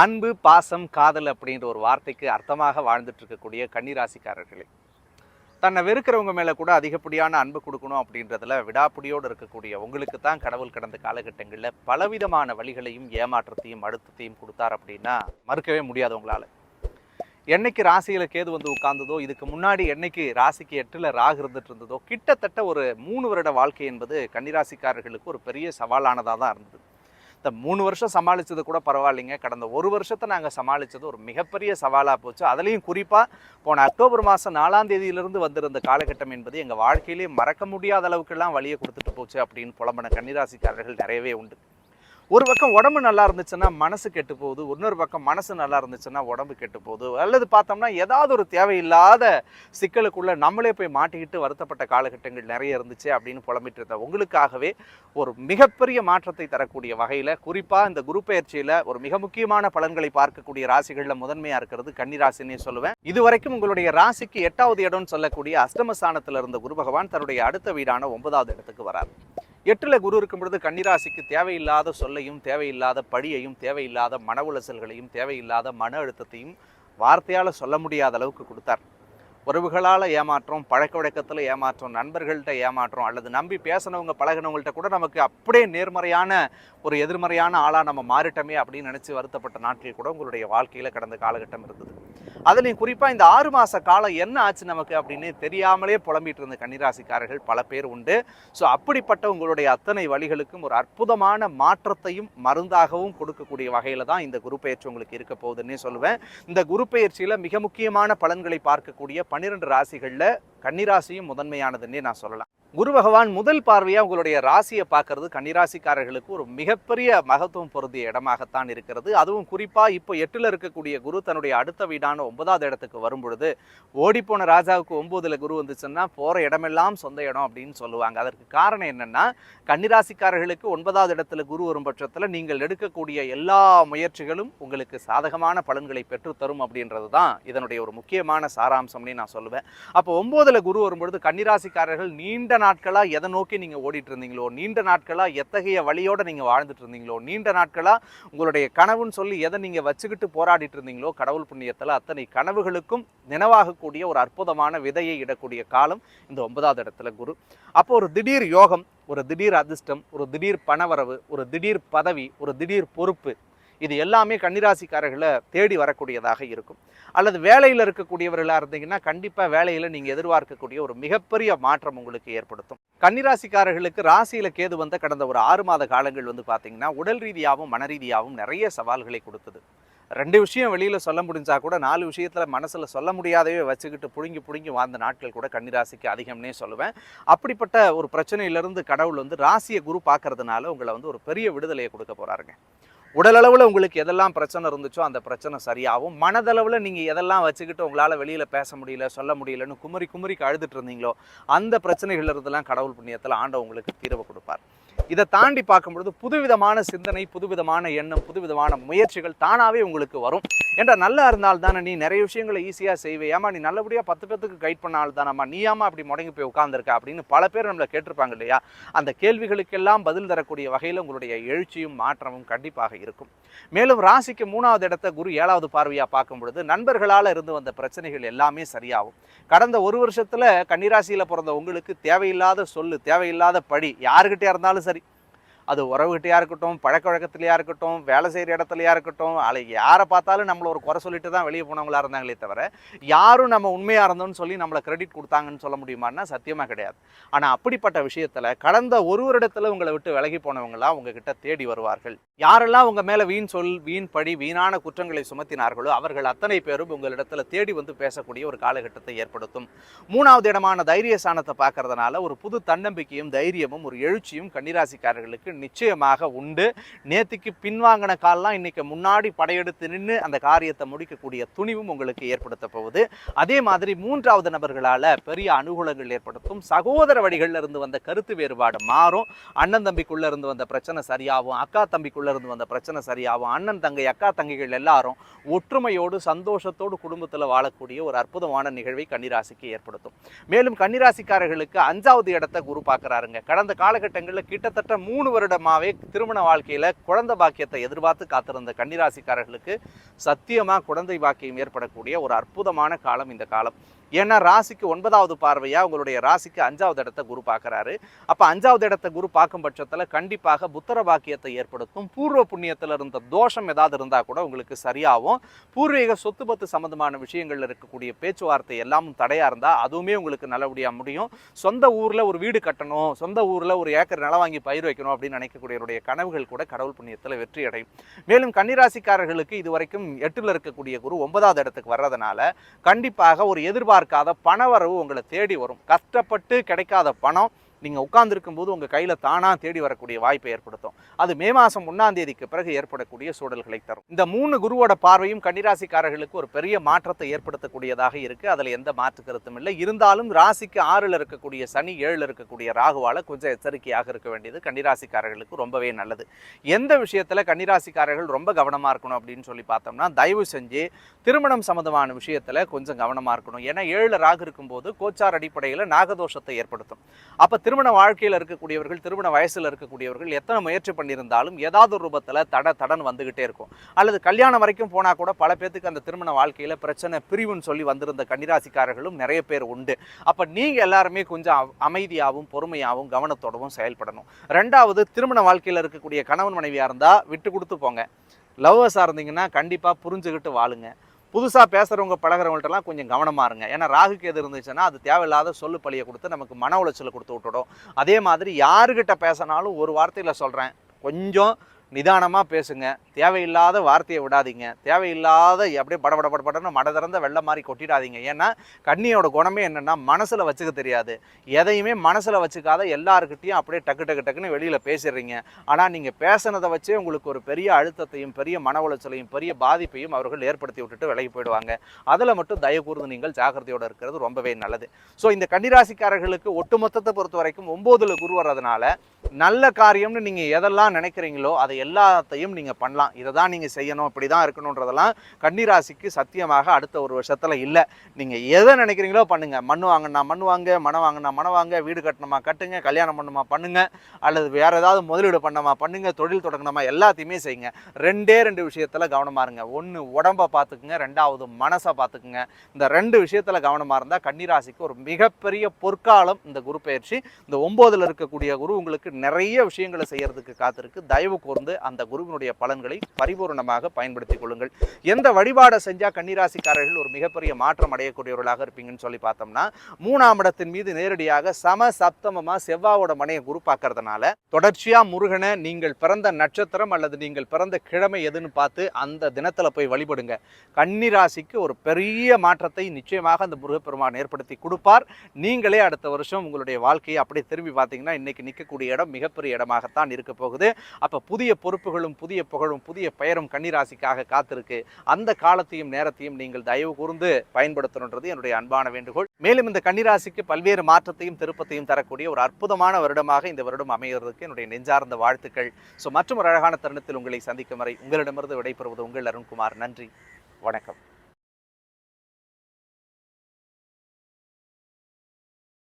அன்பு பாசம் காதல் அப்படின்ற ஒரு வார்த்தைக்கு அர்த்தமாக வாழ்ந்துட்டு இருக்கக்கூடிய கன்னிராசிக்காரர்களே. தன்னை வெறுக்கிறவங்க மேலே கூட அதிகப்படியான அன்பு கொடுக்கணும் அப்படின்றதுல விடாப்பிடியோடு இருக்கக்கூடிய உங்களுக்கு தான் கடவுள் கடந்த காலகட்டங்களில் பலவிதமான வழிகளையும் ஏமாற்றத்தையும் அழுத்தத்தையும் கொடுத்தார் அப்படின்னா மறுக்கவே முடியாது உங்களால். என்னைக்கு ராசியில் கேது வந்து உட்கார்ந்ததோ இதுக்கு முன்னாடி என்னைக்கு ராசிக்கு எட்டில் ராகு இருந்துட்டு இருந்ததோ கிட்டத்தட்ட ஒரு மூணு வருட வாழ்க்கை என்பது கன்னிராசிக்காரர்களுக்கு ஒரு பெரிய சவாலானதாக தான் இருந்தது. இந்த மூணு வருஷம் சமாளித்தது கூட பரவாயில்லைங்க. கடந்த ஒரு வருஷத்தை நாங்கள் சமாளித்தது ஒரு மிகப்பெரிய சவாலாக போச்சு. அதுலேயும் குறிப்பாக போன அக்டோபர் மாதம் நாலாம் தேதியிலிருந்து வந்திருந்த காலகட்டம் என்பது எங்கள் வாழ்க்கையிலே மறக்க முடியாத அளவுக்கெல்லாம் வழியை கொடுத்துட்டு போச்சு அப்படின்னு புலம்பன கன்னிராசிக்காரர்கள் நிறையவே உண்டு. ஒரு பக்கம் உடம்பு நல்லா இருந்துச்சுன்னா மனசு கெட்டு போகுது இன்னொரு பக்கம் மனசு நல்லா இருந்துச்சுன்னா உடம்பு கெட்டு போகுது. அல்லது பார்த்தோம்னா ஏதாவது ஒரு தேவையில்லாத சிக்கலுக்குள்ள நம்மளே போய் மாட்டிக்கிட்டு வருத்தப்பட்ட காலகட்டங்கள் நிறைய இருந்துச்சு அப்படின்னு புலம்பிட்டு இருந்த உங்களுக்காகவே ஒரு மிகப்பெரிய மாற்றத்தை தரக்கூடிய வகையில் குறிப்பாக இந்த குரு பயிற்சியில் ஒரு மிக முக்கியமான பலன்களை பார்க்கக்கூடிய ராசிகளில் முதன்மையாக இருக்கிறது கன்னிராசினே சொல்லுவேன். இதுவரைக்கும் உங்களுடைய ராசிக்கு எட்டாவது இடம்னு சொல்லக்கூடிய அஷ்டமஸ்தானத்தில் இருந்த குரு பகவான் தன்னுடைய அடுத்த வீடான ஒன்பதாவது இடத்துக்கு வரார். எட்டில் குரு இருக்கும் பொழுது கன்னிராசிக்கு தேவையில்லாத சொல்லையும் தேவையில்லாத பழியையும் தேவையில்லாத மன உளைச்சல்களையும் தேவையில்லாத மன அழுத்தத்தையும் வார்த்தையால் சொல்ல முடியாத அளவுக்கு கொடுத்தார். உறவுகளால் ஏமாற்றம் பழக்க வழக்கத்தில் ஏமாற்றம் நண்பர்கள்ட்ட ஏமாற்றம் அல்லது நம்பி பேசினவங்க பழகினவங்கள்ட்ட கூட நமக்கு அப்படியே நேர்மறையான ஒரு எதிர்மறையான ஆளாக நம்ம மாறிட்டோமே அப்படின்னு நினச்சி வருத்தப்பட்ட நாட்கள் கூட உங்களுடைய வாழ்க்கையில் கடந்த காலகட்டம் இருந்தது. அதுலேயும் குறிப்பாக இந்த ஆறு மாத காலம் என்ன ஆச்சு நமக்கு அப்படின்னு தெரியாமலே புலம்பிட்டு இருந்த கன்னிராசிக்காரர்கள் பல பேர் உண்டு. ஸோ அப்படிப்பட்ட உங்களுடைய அத்தனை வழிகளுக்கும் ஒரு அற்புதமான மாற்றத்தையும் மருந்தாகவும் கொடுக்கக்கூடிய வகையில் தான் இந்த குரு பயிற்சி உங்களுக்கு இருக்க போகுதுன்னே சொல்லுவேன். இந்த குரு பயிற்சியில் மிக முக்கியமான பலன்களை பார்க்கக்கூடிய பன்னிரெண்டு ராசிகளில் கன்னிராசியும் முதன்மையானதுன்னே நான் சொல்லலாம். குரு பகவான் முதல் பார்வையாக உங்களுடைய ராசியை பார்க்கறது கன்னிராசிக்காரர்களுக்கு ஒரு மிகப்பெரிய மகத்துவம் பொருந்திய இடமாகத்தான் இருக்கிறது. அதுவும் குறிப்பாக இப்போ எட்டில் இருக்கக்கூடிய குரு தன்னுடைய அடுத்த வீடான ஒன்பதாவது இடத்துக்கு வரும் பொழுது ஓடிப்போன ராஜாவுக்கு ஒம்போதில் குரு வந்துச்சுன்னா போகிற இடமெல்லாம் சொந்த இடம் அப்படின்னு சொல்லுவாங்க. அதற்கு காரணம் என்னென்னா கன்னிராசிக்காரர்களுக்கு ஒன்பதாவது இடத்துல குரு வரும் பட்சத்தில் நீங்கள் எடுக்கக்கூடிய எல்லா முயற்சிகளும் உங்களுக்கு சாதகமான பலன்களை பெற்றுத்தரும் அப்படின்றது தான் இதனுடைய ஒரு முக்கியமான சாராம்சம்னு நான் சொல்லுவேன். அப்போ ஒம்போதில் குரு வரும்பொழுது கன்னிராசிக்காரர்கள் நீண்ட நாட்களாக எதை நோக்கி நீங்கள் ஓடிட்டு இருந்தீங்களோ நீண்ட நாட்களாக எத்தகைய வழியோட நீங்கள் வாழ்ந்துட்டு இருந்தீங்களோ நீண்ட நாட்களாக உங்களுடைய கனவுன்னு சொல்லி எதை நீங்கள் வச்சுக்கிட்டு போராடிட்டு இருந்தீங்களோ கடவுள் புண்ணியத்தில் அத்தனை கனவுகளுக்கும் நினைவாகக்கூடிய ஒரு அற்புதமான விதையை இடக்கூடிய காலம் இந்த ஒன்பதாவது இடத்துல குரு. அப்போ ஒரு திடீர் யோகம் ஒரு திடீர் அதிர்ஷ்டம் ஒரு திடீர் பணவரவு ஒரு திடீர் பதவி ஒரு திடீர் பொறுப்பு இது எல்லாமே கன்னிராசிக்காரர்களை தேடி வரக்கூடியதாக இருக்கும். அல்லது வேலையில் இருக்கக்கூடியவர்களாக இருந்தீங்கன்னா கண்டிப்பாக வேலையில் நீங்கள் எதிர்பார்க்கக்கூடிய ஒரு மிகப்பெரிய மாற்றம் உங்களுக்கு ஏற்படுத்தும். கன்னிராசிக்காரர்களுக்கு ராசியில் கேது வந்த கடந்த ஒரு ஆறு மாத காலங்கள் வந்து பார்த்தீங்கன்னா உடல் ரீதியாகவும் மன ரீதியாகவும் நிறைய சவால்களை கொடுத்தது. ரெண்டு விஷயம் வெளியில் சொல்ல முடிஞ்சா கூட நாலு விஷயத்தில் மனசில் சொல்ல முடியாதவே வச்சுக்கிட்டு புடுங்கி புடுங்கி வாழ்ந்த நாட்கள் கூட கன்னிராசிக்கு அதிகம்னே சொல்லுவேன். அப்படிப்பட்ட ஒரு பிரச்சனையிலிருந்து கடவுள் வந்து ராசியை குரு பார்க்கறதுனால உங்களை வந்து ஒரு பெரிய விடுதலையை கொடுக்க போகிறாருங்க உடலளவில் உங்களுக்கு எதெல்லாம் பிரச்சனை இருந்துச்சோ அந்த பிரச்சனை சரியாகும். மனதளவில் நீங்கள் எதெல்லாம் வச்சுக்கிட்டு உங்களால் வெளியில் பேச முடியல சொல்ல முடியலன்னு குமரி குமரிக்கு அழுதுட்டு இருந்தீங்களோ அந்த பிரச்சனைகள் இருந்தெல்லாம் கடவுள் புண்ணியத்தில் ஆண்டவன் உங்களுக்கு தீர்வு கொடுப்பார். இதை தாண்டி பார்க்கும்பொழுது புதுவிதமான சிந்தனை புதுவிதமான எண்ணம் புதுவிதமான முயற்சிகள் தானாகவே உங்களுக்கு வரும். ஏன்டா நல்லா இருந்தால் தானே நீ நிறைய விஷயங்களை ஈஸியாக செய்வே. ஏமா நீ நல்லபடியாக பத்து பேத்துக்கு கைட் பண்ணால் தானம்மா. நீயாமா அப்படி முடங்கி போய் உட்காந்துருக்க அப்படின்னு பல பேர் நம்மளை கேட்டிருப்பாங்க இல்லையா? அந்த கேள்விகளுக்கெல்லாம் பதில் தரக்கூடிய வகையில் உங்களுடைய எழுச்சியும் மாற்றமும் கண்டிப்பாக இருக்கும். மேலும் ராசிக்கு மூணாவது இடத்த குரு ஏழாவது பார்வையாக பார்க்கும் பொழுது நண்பர்களால் இருந்து வந்த பிரச்சனைகள் எல்லாமே சரியாகும். கடந்த ஒரு வருஷத்தில் கன்னிராசியில் பிறந்த உங்களுக்கு தேவையில்லாத சொல்லு தேவையில்லாத பழி யாருக்கிட்டே இருந்தாலும் சரி அது உறவுகிட்டையாக இருக்கட்டும் பழக்க வழக்கத்துலையாக இருக்கட்டும் வேலை செய்கிற இடத்துலையாக இருக்கட்டும் அல்ல யாரை பார்த்தாலும் நம்மளை ஒரு குறை சொல்லிட்டு தான் வெளியே போனவங்களா இருந்தாங்களே தவிர யாரும் நம்ம உண்மையாக இருந்தோம்னு சொல்லி நம்மளை கிரெடிட் கொடுத்தாங்கன்னு சொல்ல முடியுமான்னா சத்தியமாக கிடையாது. ஆனால் அப்படிப்பட்ட விஷயத்தில் கடந்த ஒரு வருடத்தில் உங்களை விட்டு விலகி போனவங்களாம் உங்ககிட்ட தேடி வருவார்கள். யாரெல்லாம் உங்கள் மேலே வீண் சொல் வீண் படி வீணான குற்றங்களை சுமத்தினார்களோ அவர்கள் அத்தனை பேரும் உங்களிடத்தில் தேடி வந்து பேசக்கூடிய ஒரு காலகட்டத்தை ஏற்படுத்தும். மூணாவது இடமான தைரிய சாணத்தை பார்க்கறதுனால ஒரு புது தன்னம்பிக்கையும் தைரியமும் ஒரு எழுச்சியும் கன்னிராசிக்காரர்களுக்கு நிச்சயமாக உண்டு. நேற்றுக்கு பின்வாங்கின கால்லாம் இன்னைக்கு முன்னாடி படையெடுத்து நின்று அந்த காரியத்தை முடிக்கக்கூடிய துணிவும் உங்களுக்கு ஏற்படுத்த போகுது. அதே மாதிரி மூன்றாவது நபர்களால் பெரிய அனுகூலங்கள் ஏற்படுத்தும். சகோதர வழிகளில் இருந்து வந்த கருத்து வேறுபாடு மாறும். அண்ணன் தம்பிக்குள்ளே இருந்து வந்த பிரச்சனை சரியாகும். அக்கா தம்பிக்குள்ளே இருந்து வந்த பிரச்சனை சரியாகும். அண்ணன் தங்கை அக்கா தங்கைகள் எல்லாரும் ஒற்றுமையோடு சந்தோஷத்தோடு குடும்பத்தில் வாழக்கூடிய ஒரு அற்புதமான நிகழ்வை கன்னிராசிக்கு ஏற்படுத்தும். மேலும் கன்னிராசிக்காரர்களுக்கு அஞ்சாவது இடத்தை குரு பார்க்குறாருங்க. கடந்த காலகட்டங்களில் கிட்டத்தட்ட மூணு வருட வருடமாகவே திருமண வாழ்க்கையில குழந்தை பாக்கியத்தை எதிர்பார்த்து காத்திருந்த கன்னிராசிக்காரர்களுக்கு சத்தியமா குழந்தை பாக்கியம் ஏற்படக்கூடிய ஒரு அற்புதமான காலம் இந்த காலம். ஏன்னா ராசிக்கு ஒன்பதாவது பார்வையாக உங்களுடைய ராசிக்கு அஞ்சாவது இடத்த குரு பார்க்குறாரு. அப்போ அஞ்சாவது இடத்த குரு பார்க்கும் பட்சத்தில் கண்டிப்பாக புத்திர பாக்கியத்தை ஏற்படுத்தும் பூர்வ புண்ணியத்தில் இருந்த தோஷம் ஏதாவது இருந்தால் கூட உங்களுக்கு சரியாகும். பூர்வீக சொத்து பத்து சம்மந்தமான விஷயங்களில் இருக்கக்கூடிய பேச்சுவார்த்தை எல்லாமும் தடையாக இருந்தால் அதுவுமே உங்களுக்கு நல்லபடியாக முடியும். சொந்த ஊரில் ஒரு வீடு கட்டணும் சொந்த ஊரில் ஒரு ஏக்கர் நிலம் வாங்கி பயிர் வைக்கணும் அப்படின்னு நினைக்கக்கூடியவருடைய கனவுகள் கூட கடவுள் புண்ணியத்தில் வெற்றி அடையும். மேலும் கன்னிராசிக்காரர்களுக்கு இதுவரைக்கும் எட்டில் இருக்கக்கூடிய குரு ஒன்பதாவது இடத்துக்கு வர்றதுனால கண்டிப்பாக ஒரு எதிர்பார்க்காத பணவரவு உங்களை தேடி வரும். கஷ்டப்பட்டு கிடைக்காத பணம் நீங்கள் உட்கார்ந்துருக்கும் போது உங்கள் கையில் தானாக தேடி வரக்கூடிய வாய்ப்பை ஏற்படுத்தும். அது மே மாதம் ஒன்றாம் தேதிக்கு பிறகு ஏற்படக்கூடிய சூழல்களை தரும். இந்த மூணு குருவோட பார்வையும் கன்னிராசிக்காரர்களுக்கு ஒரு பெரிய மாற்றத்தை ஏற்படுத்தக்கூடியதாக இருக்குது அதில் எந்த மாற்று கருத்தும் இல்லை. இருந்தாலும் ராசிக்கு ஆறில் இருக்கக்கூடிய சனி ஏழில் இருக்கக்கூடிய ராகுவால் கொஞ்சம் எச்சரிக்கையாக இருக்க வேண்டியது கன்னிராசிக்காரர்களுக்கு ரொம்பவே நல்லது. எந்த விஷயத்தில் கன்னிராசிக்காரர்கள் ரொம்ப கவனமாக இருக்கணும் அப்படின்னு சொல்லி பார்த்தோம்னா தயவு செஞ்சு திருமணம் சம்மந்தமான விஷயத்தில் கொஞ்சம் கவனமாக இருக்கணும். ஏன்னா ஏழில் ராகு இருக்கும்போது கோச்சார் அடிப்படையில் நாகதோஷத்தை ஏற்படுத்தும். அப்போ திருமண வாழ்க்கையில் இருக்கக்கூடியவர்கள் திருமண வயசில் இருக்கக்கூடியவர்கள் எத்தனை முயற்சி பண்ணியிருந்தாலும் ஏதாவது ஒரு ரூபத்தில் தட தடன் வந்துக்கிட்டே இருக்கும். அல்லது கல்யாணம் வரைக்கும் போனால் கூட பல பேத்துக்கு அந்த திருமண வாழ்க்கையில் பிரச்சனை பிரிவுன்னு சொல்லி வந்திருந்த கன்னிராசிக்காரர்களும் நிறைய பேர் உண்டு. அப்போ நீங்கள் எல்லாருமே கொஞ்சம் அமைதியாகவும் பொறுமையாகவும் கவனத்தோடவும் செயல்படணும். ரெண்டாவது திருமண வாழ்க்கையில் இருக்கக்கூடிய கணவன் மனைவியாக இருந்தால் விட்டு கொடுத்து போங்க. லவ்வர்ஸாக இருந்தீங்கன்னா கண்டிப்பாக புரிஞ்சுக்கிட்டு வாழுங்க. புதுசாக பேசுகிறவங்க பழகிறவங்கள்ட்டலாம் கொஞ்சம் கவனமாக இருங்க. ஏன்னா ராகுக்கு எது இருந்துச்சுன்னா அது தேவையில்லாத சொல்லு பழியை கொடுத்து நமக்கு மன உளைச்சலை கொடுத்து விட்டுடும். அதே மாதிரி யாருக்கிட்ட பேசினாலும் ஒரு வார்த்தையில் சொல்கிறேன் கொஞ்சம் நிதானமாக பேசுங்க. தேவையில்லாத வார்த்தையை விடாதீங்க. தேவையில்லாத அப்படியே படபட படபடன்னு மட திறந்த வெள்ளம் மாதிரி கொட்டிடாதீங்க. ஏன்னா கண்ணியோட குணமே என்னென்னா மனசில் வச்சுக்க தெரியாது. எதையுமே மனசில் வச்சுக்காத எல்லாருக்கிட்டையும் அப்படியே டக்கு டக்கு டக்குன்னு வெளியில் பேசிடுறீங்க. ஆனால் நீங்கள் பேசுனதை வச்சே உங்களுக்கு ஒரு பெரிய அழுத்தத்தையும் பெரிய மன உளைச்சலையும் பெரிய பாதிப்பையும் அவர்கள் ஏற்படுத்தி விட்டுட்டு விலகி போயிடுவாங்க. அதில் மட்டும் தயவு கூர்ந்து நீங்கள் ஜாக்கிரதையோடு இருக்கிறது ரொம்பவே நல்லது. ஸோ இந்த கன்னிராசிக்காரர்களுக்கு ஒட்டுமொத்தத்தை பொறுத்த வரைக்கும் ஒம்போதில் குரு வர்றதுனால நல்ல காரியம்னு நீங்கள் எதெல்லாம் நினைக்கிறீங்களோ அதை எல்லாத்தையும் நீங்கள் பண்ணலாம். இதை தான் நீங்கள் செய்யணும். இப்படி தான் இருக்கணுன்றதெல்லாம் கன்னிராசிக்கு சத்தியமாக அடுத்த ஒரு வருஷத்தில் இல்லை. நீங்கள் எதை நினைக்கிறீங்களோ பண்ணுங்கள் மண் வாங்கினா மண் வாங்க மனம் வாங்கினா மனம் வாங்க வீடு கட்டணுமா கட்டுங்க கல்யாணம் பண்ணணுமா பண்ணுங்கள் அல்லது வேறு ஏதாவது முதலீடு பண்ணமா பண்ணுங்கள் தொழில் தொடங்கணுமா எல்லாத்தையுமே செய்யுங்க. ரெண்டே ரெண்டு விஷயத்தில் கவனமாக இருங்க. ஒன்று உடம்பை பார்த்துக்குங்க ரெண்டாவது மனசை பார்த்துக்குங்க இந்த ரெண்டு விஷயத்தில் கவனமாக இருந்தால் கன்னிராசிக்கு ஒரு மிகப்பெரிய பொற்காலம் இந்த குரு பயிற்சி. இந்த ஒம்போதில் இருக்கக்கூடிய குரு உங்களுக்கு நிறைய விஷயங்களை செய்கிறதுக்கு காத்திருக்கு. தயவு கூர்ந்து வந்து அந்த குருவினுடைய பலன்களை பரிபூர்ணமாக பயன்படுத்திக் கொள்ளுங்கள். எந்த வழிபாடை செஞ்சால் கன்னிராசிக்காரர்கள் ஒரு மிகப்பெரிய மாற்றம் அடையக்கூடியவர்களாக இருப்பீங்கன்னு சொல்லி பார்த்தோம்னா மூணாம் இடத்தின் மீது நேரடியாக சம சப்தமமாக செவ்வாவோட மனையை குரு பார்க்கறதுனால தொடர்ச்சியாக முருகனை நீங்கள் பிறந்த நட்சத்திரம் அல்லது நீங்கள் பிறந்த கிழமை எதுன்னு பார்த்து அந்த தினத்தில் போய் வழிபடுங்க. கன்னிராசிக்கு ஒரு பெரிய மாற்றத்தை நிச்சயமாக அந்த முருகப்பெருமான் ஏற்படுத்தி கொடுப்பார். நீங்களே அடுத்த வருஷம் உங்களுடைய வாழ்க்கையை அப்படியே திரும்பி பார்த்தீங்கன்னா இன்னைக்கு நிற்கக்கூடிய இடம் மிகப்பெரிய இடமாகத்தான் இருக்க போகுது. அப்போ புதிய பொறுப்புகளும் புதிய புகழும் புதிய பெயரும் கன்னிராசிக்காக காத்திருக்கு. அந்த காலத்தையும் நேரத்தையும் நீங்கள் தயவு கூர்ந்து பயன்படுத்தணுன்றது என்னுடைய அன்பான வேண்டுகோள். மேலும் இந்த கன்னிராசிக்கு பல்வேறு மாற்றத்தையும் திருப்பத்தையும் தரக்கூடிய ஒரு அற்புதமான வருடமாக இந்த வருடம் அமைகிறதுக்கு என்னுடைய நெஞ்சார்ந்த வாழ்த்துக்கள். ஸோ மற்றும் ஒரு அழகான தருணத்தில் உங்களை சந்திக்கும் வரை உங்களிடமிருந்து விடைபெறுவது உங்கள் அருண்குமார். நன்றி. வணக்கம்.